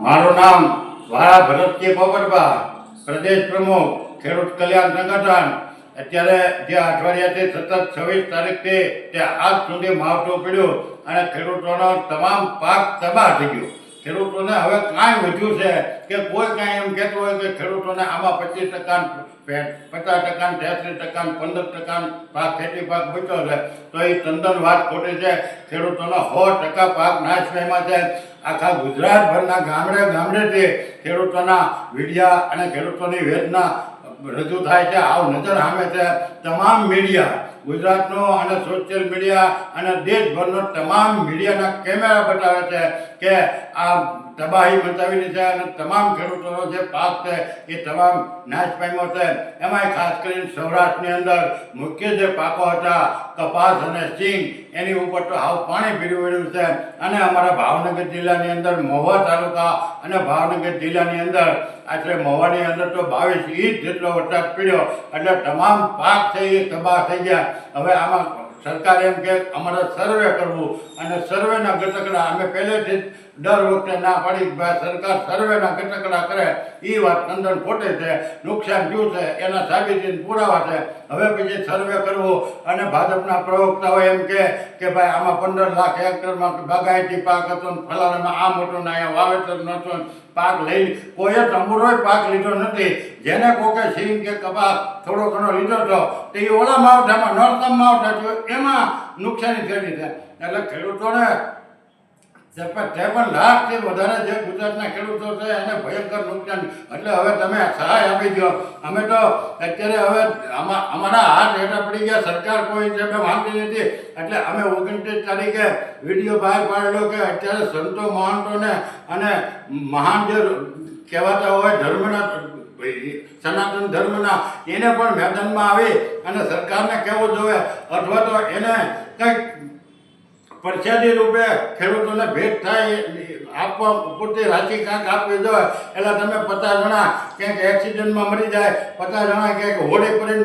મારું નામ વાળા ભરતજી પોપટભા પ્રદેશ પ્રમુખ, ખેડૂત કલ્યાણ સંગઠન. અત્યારે જે અઠવાડિયાથી સતત છવ્વીસ તારીખથી તે આજ સુધી માવઠું પડ્યું અને ખેડૂતોનો તમામ પાક તબાહ થઈ ગયો. ખેડૂતોને હવે કાંઈ વધ્યું છે કે કોઈ કાંઈ એમ કહેતું હોય કે ખેડૂતોને આમાં પચીસ ટકા પચાસ ટકા ત્યાસી ટકા પંદર ટકા પાક, ખેતી પાક બચ્યો છે. તો એ તંદન વાત ખોટી છે. ખેડૂતોનો સો ટકા પાક નાશ પામ્યા છે. આખા ગુજરાતભરના ગામડે ગામડે તે ખેડૂતોના મીડિયા અને ખેડૂતોની વેદના રજૂ થાય છે. આવ નજર સામે છે. તમામ મીડિયા ગુજરાતનો અને સોશિયલ મીડિયા અને દેશભરનો તમામ મીડિયાના કેમેરા બતાવે છે કે આ તબાહી મચાવેલી છે અને તમામ ખેડૂતોનો જે પાક છે એ તમામ નાશ પામ્યો છે. એમાંય ખાસ કરીને સૌરાષ્ટ્રની અંદર મુખ્ય જે પાકો હતા, કપાસ અને સિંગ, એની ઉપર તો હાવ પાણી ફીરી વળ્યું છે. અને અમારા ભાવનગર જિલ્લાની અંદર મહુવા તાલુકા અને ભાવનગર જિલ્લાની અંદર આશરે મહુવાની અંદર તો બાવીસ ઇંચ જેટલો વરસાદ પડ્યો. એટલે તમામ પાક છે એ તબાહ થઈ ગયા. હવે આમાં સરકાર એમ કે અમારે સર્વે કરવું અને સર્વેના ઘટકડા અમે પહેલેથી જ દર વખતે ના પાડી સરકાર સર્વેના ઘટકડા કરે એ વાત તંદન ખોટે છે, નુકસાન થયું છે, એના સાબિતી પુરાવા છે. હવે પછી સર્વે કરવો અને ભાજપના પ્રવક્તાઓ એમ કે કે ભાઈ આમાં પંદર લાખ હેક્ટરમાં બાગાયતી પાક હતો ને ફલાણામાં આ મોટો ને અહીંયા વાવેતર નહોતું પાક લઈ કોઈએ તંબુરોય પાક લીધો નથી. જેને કોકે સિંગ કે કપાસ થોડો ઘણો લીધો હતો, તો ઓલા માવઠામાં નોરતમ માવઠા થયો, એમાં નુકસાની થયેલી છે. એટલે ખેડૂતોને ત્રેપન લાખથી વધારે જે ગુજરાતના ખેડૂતો છે, એને ભયંકર નુકસાન. એટલે હવે તમે સહાય આપી દો અમે તો અત્યારે હવે અમારા હાથ હેઠળ પડી ગયા, સરકાર કોઈ માંગતી નથી. એટલે અમે ઓગણત્રીસ તારીખે વીડિયો બહાર પાડેલો કે અત્યારે સંતો મહંતોને અને મહાન જે કહેવાતા હોય ધર્મના, સનાતન ધર્મના, એને પણ મેદાનમાં આવી અને સરકારને કહેવું જોઈએ. અથવા તો એને કંઈક પ્રસાદી રૂપે ખેડૂતોને ભેટ થાય આપવા પૂરતી રાશિ કાંક આપવી જોઈએ એટલે તમે પચાસ જણા ક્યાંક એક્સિડન્ટમાં મરી જાય, પચાસ જણા ક્યાંક હોડી પડીને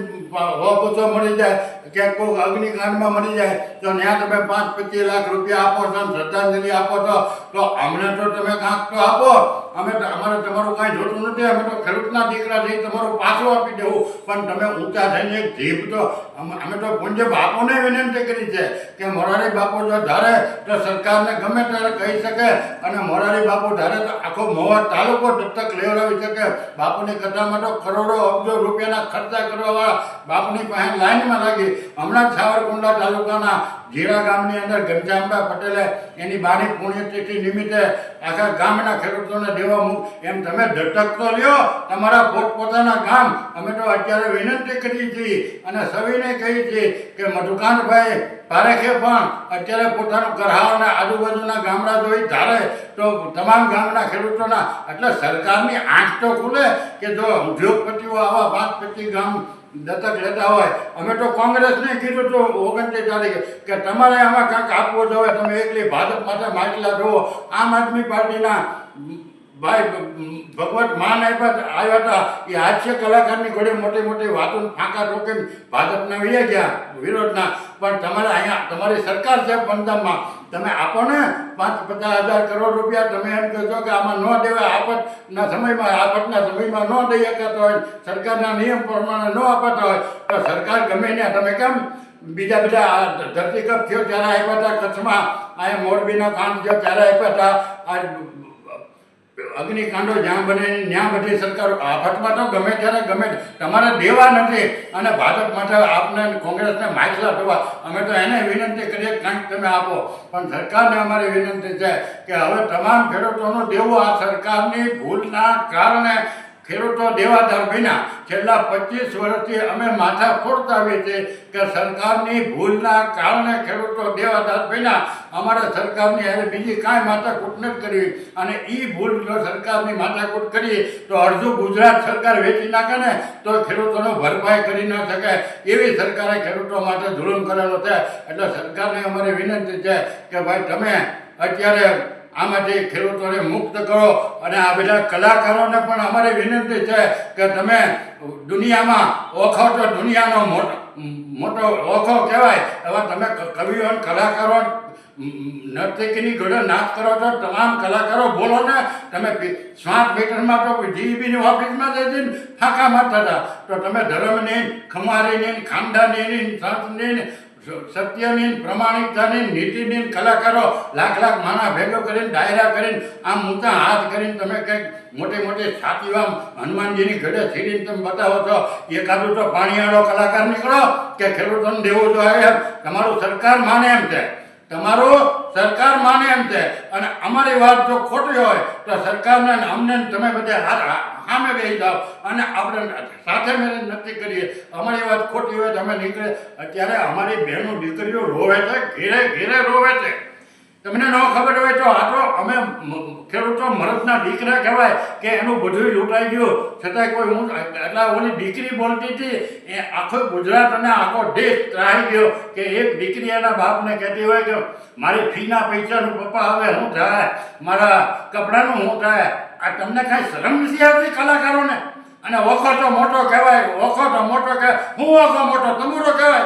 પૂછો મરી જાય, ક્યાંક કોઈ અગ્નિકાંડમાં મરી જાય, તો ત્યાં તમે પાંચ પચીસ લાખ રૂપિયા આપો છો શ્રદ્ધાંજલિ આપો છો. તો અમને તો તમે કાંક તો આપો. અમે અમારે તમારું કાંઈ જોતું નથી. અમે તો ખેડૂતના દીકરા થઈ તમારું પાછું આપી દેવું. પણ તમે ઊંચા થઈને એક જીભ તો અમે તો પૂજ્ય બાપુને વિનંતી કરી છે કે મોરારી બાપુ જો ધારે તો સરકારને ગમે ત્યારે કહી શકે અને મોરારી બાપુ ધારે તો આખો મોવા તાલુકો દત્તક લેવડાવી શકે. બાપુની કથામાં તો કરોડો અબજો રૂપિયાના ખર્ચા કરવાવાળા બાપુની પાસે લાઈનમાં લાગી. હમણાં સાવરકુંડલા તાલુકાના જીરા ગામની અંદર ઘનશ્યામભાઈ પટેલે એની બારી પુણ્યતિથિ નિમિત્તે આખા ગામના ખેડૂતોને દેવા મૂક એમ તમે દત્તક તો લ્યો, તમારા પોતપોતાના ગામ. અમે તો અત્યારે વિનંતી કરી છીએ અને સવિને કહી છીએ કે મધુકાંતભાઈ પારેખે પણ અત્યારે પોતાનું કરહાવ અને આજુબાજુના ગામડા જોઈ ધારે તો તમામ ગામના ખેડૂતોના, એટલે સરકારની આંખ તો ખુલે કે જો ઉદ્યોગપતિઓ આવા પાંચ ગામ દત્તક લેતા હોય. અમે તો કોંગ્રેસને કીધું તો ઓગણત્રીસ તારીખે કે તમારે આમાં કાંક આપવો જોઈએ તમે એકલી ભાજપ માટે માટલા જુઓ આમ આદમી પાર્ટીના ભાઈ ભગવત માન આપ્યા આવ્યા હતા. એ હાસ્ય કલાકારની ઘોડે મોટી મોટી વાતો ફાંકા રોકીને ભાજપના વૈયા ગયા, વિરોધના. પણ તમારે અહીંયા, તમારી સરકાર છે પંજાબમાં તમે આપો ને પાંચ પચાસ હજાર કરોડ રૂપિયા તમે એમ કહેશો કે આમાં ન દેવાય. આફતના સમયમાં આફતના સમયમાં ન દઈ શકાતો હોય, સરકારના નિયમ પ્રમાણે ન અપાતા હોય, તો સરકાર ગમે ને તમે કેમ બીજા બધા ધરતીકપ થયો ત્યારે આપ્યા હતા કચ્છમાં, અહીંયા મોરબીનો કામ થયો ત્યારે આપ્યા હતા. આ અગ્નિકાંડો જ્યાં બને ત્યાં બધી સરકારો આફતમાં તો ગમે ત્યારે ગમે તમારે દેવા નથી. અને ભાજપ માટે આપને કોંગ્રેસને માછલા દેવા અમે તો એને વિનંતી કરીએ કંઈક તમે આપો. પણ સરકારને અમારી વિનંતી છે કે હવે તમામ ખેડૂતોનું દેવું આ સરકારની ભૂલના કારણે ખેડૂતો દેવાદાર બન્યા. છેલ્લા પચીસ વર્ષથી અમે માથા ફોડતા આવીએ છીએ કે સરકારની ભૂલના કારણે ખેડૂતો દેવાદાર બન્યા. અમારે સરકારની હવે બીજી કાંઈ માથાકૂટ નથી કરવી અને એ ભૂલ જો સરકારની માથાકૂટ કરીએ, તો અડધું ગુજરાત સરકાર વેચી નાખે ને, તો ખેડૂતોનો ભરપાઈ કરી ન શકે એવી સરકારે ખેડૂતો માટે જુલમ કરેલો છે. એટલે સરકારને અમારી વિનંતી છે કે ભાઈ, તમે અત્યારે આમાંથી ખેડૂતોને મુક્ત કરો અને આ બધા કલાકારોને પણ અમારી વિનંતી છે કે તમે દુનિયામાં ઓખો તો દુનિયાનો મોટો મોટો ઓખો કહેવાય, એવા તમે કવિઓ કલાકારો નર્તકીની ઘડો નાચ કરો છો, તમામ કલાકારો બોલો ને, તમે સ્માર્ટ મીટરમાં તો જીઈબીની ઓફિસમાં જઈને ફાંકા મારતા હતા. તો તમે ધર્મની, ખમારીની ખાનદાની સંતની સત્યની પ્રમાણિકતાની નીતિની કલાકારો લાખ લાખ માણા ભેગો કરીને, ડાયરા કરીને, આમ ઊંચા હાથ કરીને તમે કંઈક મોટી મોટી છાતીઓ આમ હનુમાનજીની ઘડે છીડીને તમે બતાવો છો, એકાદું તો પાણીવાળો કલાકાર નીકળો કે ખેડૂતોને દેવું એમ. તમારું સરકાર માને એમ છે. તમારું સરકાર માને એમ છે. અને અમારી વાત જો ખોટી હોય, તો સરકારને અમને તમે બધે સામે બેસી જાઓ. અને આપણે સાથે મેળે નક્કી કરીએ. અમારી વાત ખોટી હોય તો અમે નીકળે. અત્યારે અમારી બહેનો દીકરીઓ રોવે છે, ઘેરે ઘેરે રોવે છે. તમને ન ખબર હોય તો આ તો અમે ખેડૂતો મરદના દીકરા કહેવાય કે એનું બધું લૂંટાઈ ગયું. છતાંય કોઈ હું એટલે ઓલી દીકરી બોલતી હતી, એ આખો ગુજરાત અને આખો દેશ ત્રાહી ગયો કે એક દીકરી એના બાપને કહેતી હોય કે, મારી ફીના પૈસાનું પપ્પા હવે શું થાય? મારા કપડાનું શું થાય? આ તમને કાંઈ શરમ નથી આવતી કલાકારોને? અને ઓખો તો મોટો કહેવાય, ઓખો તો મોટો કહેવાય હું ઓખો મોટો? તમારો કહેવાય?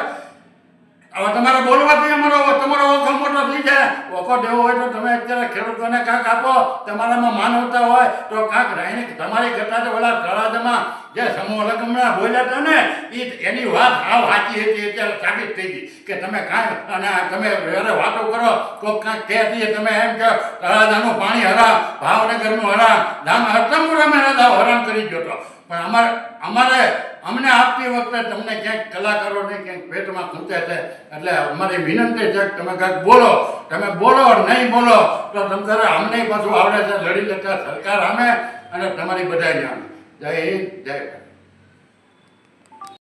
હવે તમારે બોલવાથી અમારો તમારો ઓખો મોટો થઈ જાય. ઓખો દેવો હોય તો તમે અત્યારે ખેડૂતોને કાંક આપો. તમારામાં માનવતા હોય તો કાંક રહીને તમારી કરતા તો ઓલા તળાજામાં જે સમૂહ લગ્નમાં બોલ્યા હતા ને એ એની વાત હાવ સાચી હતી. અત્યારે સાબિત થઈ ગઈ કે તમે કાંઈ અને તમે જ્યારે વાતો કરો તો કાંઈક કહેતી તમે એમ કે તળાજાનું પાણી હરા ભાવનગરનું હરા ધામ હરતમુરામાં રાજા હરામ કરી ગયો હતો. પણ અમારે અમારે અમને આપતી વખતે તમને ક્યાંક કલાકારોને ક્યાંક પેટમાં ખૂંચે છે, એટલે અમારી વિનંતી છે તમે કાંઈક બોલો. તમે બોલો નહીં બોલો તો તમારે અમને પાછું આવડે છે, લડી લેતા સરકાર અમે અને તમારી બધાને આમે જય હિન્દ, જય ભારત.